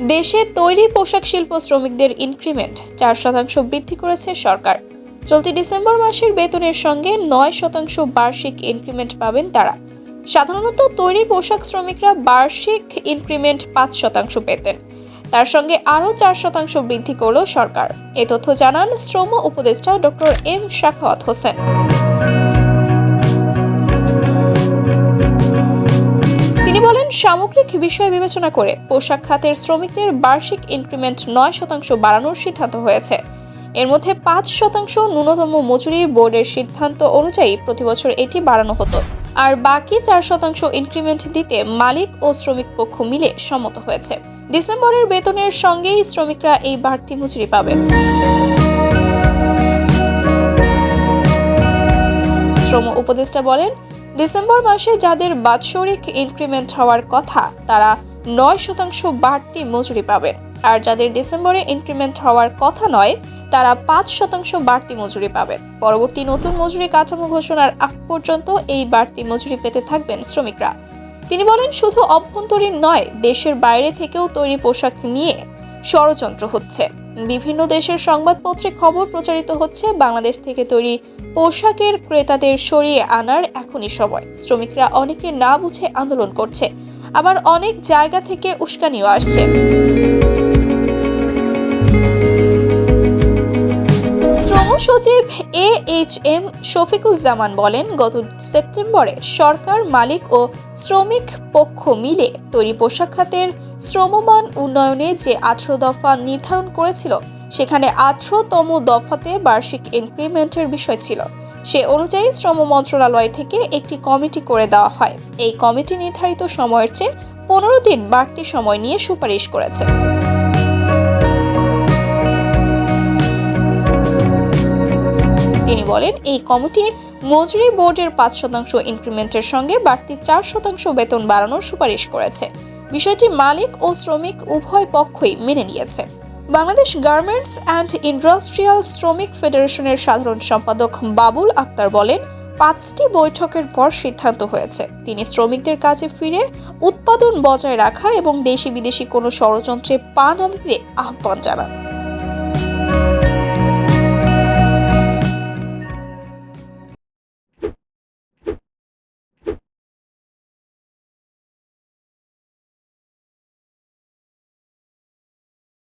দেশে তৈরি পোশাক শিল্প শ্রমিকদের ইনক্রিমেন্ট চার শতাংশ বৃদ্ধি করেছে সরকার। চলতি ডিসেম্বর মাসের বেতনের সঙ্গে নয় শতাংশ বার্ষিক ইনক্রিমেন্ট পাবেন তারা। সাধারণত তৈরি পোশাক শ্রমিকরা বার্ষিক ইনক্রিমেন্ট পাঁচ শতাংশ পেতেন। তার সঙ্গে আরও চার শতাংশ বৃদ্ধি করল সরকার। এ তথ্য জানান শ্রম উপদেষ্টা ডক্টর এম শাখাওয়াত হোসেন। বলেন সামগ্রিক বিষয় বিবেচনা করে। পোশাক খাতের শ্রমিকদের বার্ষিক ইনক্রিমেন্ট নয় শতাংশ বাড়ানোর সিদ্ধান্ত হয়েছে। এর মধ্যে পাঁচ শতাংশ ন্যূনতম মজুরি বোর্ডের সিদ্ধান্ত অনুযায়ী প্রতিবছর এটি বাড়ানো হতো। আর বাকি চার শতাংশ ইনক্রিমেন্ট দিতে মালিক ও শ্রমিক পক্ষ মিলে সম্মত হয়েছে। ডিসেম্বরের বেতনের সঙ্গেই শ্রমিকরা এই বাড়তি মজুরি পাবেন শ্রম উপদেষ্টা বলেন ডিসেম্বর মাসে যাদের বাৎসরিক ইনক্রিমেন্ট হওয়ার কথা, তারা নয় শতাংশ বাড়তি মজুরি পাবে। আর যাদের ডিসেম্বরে ইনক্রিমেন্ট হওয়ার কথা নয়, তারা পাঁচ শতাংশ বাড়তি মজুরি পাবে। পরবর্তী নতুন মজুরি কাঠামো ঘোষণার আগ পর্যন্ত এই বাড়তি মজুরি পেতে থাকবেন শ্রমিকরা। তিনি বলেন, শুধু অভ্যন্তরীণ নয়, দেশের বাইরে থেকেও তৈরি পোশাক নিয়ে ষড়যন্ত্র হচ্ছে। বিভিন্ন দেশের সংবাদপত্রে খবর প্রচারিত হচ্ছে, বাংলাদেশ থেকে তৈরি পোশাকের ক্রেতাদের সরিয়ে আনার এখনই সময়। শ্রমিকরা অনেকে না বুঝে আন্দোলন করছে। আবার অনেক জায়গা থেকে উস্কানিও আসছে। সচিব এ এইচ এম শফিকুজ্জামান বলেন, গত সেপ্টেম্বরে সরকার, মালিক ও শ্রমিক পক্ষ মিলে তৈরি পোশাক খাতের শ্রমমান উন্নয়নে যে আঠারো দফা নির্ধারণ করেছিল, সেখানে আঠারোতম দফাতে বার্ষিক ইনক্রিমেন্টের বিষয় ছিল। সে অনুযায়ী শ্রম মন্ত্রণালয় থেকে একটি কমিটি করে দেওয়া হয়। এই কমিটি নির্ধারিত সময়ের চেয়ে পনেরো দিন বাড়তি সময় নিয়ে সুপারিশ করেছে। তিনি বলেন, এই কমিটি মজুরি বোর্ডের পাঁচ শতাংশ ইনক্রিমেন্টের সঙ্গে বাড়তি চার শতাংশ বেতন বাড়ানোর সুপারিশ করেছে। বিষয়টি মালিক ও শ্রমিক উভয় পক্ষই মেনে নিয়েছে। বাংলাদেশ গার্মেন্টস অ্যান্ড ইন্ডাস্ট্রিয়াল শ্রমিক ফেডারেশনের সাধারণ সম্পাদক বাবুল আক্তার বলেন, পাঁচটি বৈঠকের পর সিদ্ধান্ত হয়েছে। তিনি শ্রমিকদের কাছে ফিরে উৎপাদন বজায় রাখা এবং দেশি বিদেশি কোনো ষড়যন্ত্রে পা না দিতে আহ্বান জানান।